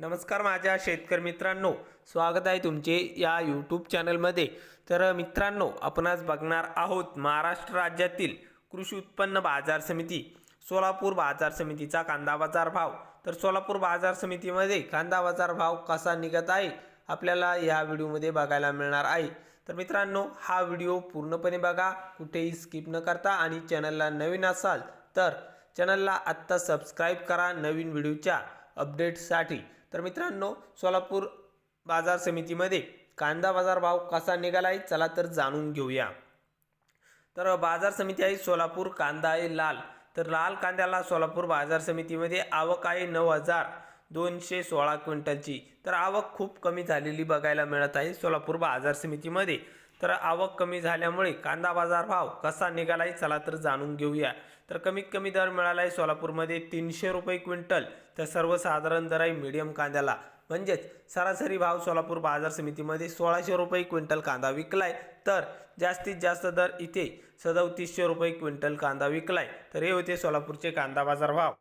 नमस्कार माझ्या शेतकरी मित्रांनो. स्वागत आहे तुमचे या यूट्यूब चॅनलमध्ये तर मित्रांनो आपण आज बघणार आहोत महाराष्ट्र राज्यातील कृषी उत्पन्न बाजार समिती सोलापूर बाजार समितीचा कांदा बाजार भाव. तर सोलापूर बाजार समितीमध्ये कांदा बाजार भाव कसा निघत आहे आपल्याला या व्हिडिओमध्ये बघायला मिळणार आहे. तर मित्रांनो हा व्हिडिओ पूर्णपणे बघा कुठेही स्किप न करता आणि चॅनलला नवीन असाल तर चॅनलला आत्ता सबस्क्राईब करा नवीन व्हिडिओच्या. अपडेटसाठी तर मित्रांनो सोलापूर बाजार समितीमध्ये कांदा बाजार भाव कसा निघाला आहे चला तर जाणून घेऊया. तर बाजार समिती आहे सोलापूर कांदा आहे लाल. तर लाल कांद्याला सोलापूर बाजार समितीमध्ये आवक आहे नऊ हजार. दोनशे सोळा क्विंटलची. तर आवक खूप कमी झालेली बघायला मिळत आहे सोलापूर बाजार समितीमध्ये. तर आवक कमी झाल्यामुळे कांदा बाजार भाव कसा निघाला आहे चला तर जाणून घेऊया. तर कमीत कमी दर मिळाला आहे सोलापूरमध्ये तीनशे रुपये क्विंटल. तर सर्वसाधारण दर आहे मीडियम कांद्याला. म्हणजेच सरासरी भाव सोलापूर बाजार समितीमध्ये सोळाशे रुपये क्विंटल कांदा विकलाय. तर जास्तीत जास्त दर इथे सदतीसशे रुपये क्विंटल कांदा विकलाय. तर हे होते सोलापूरचे कांदा बाजार भाव.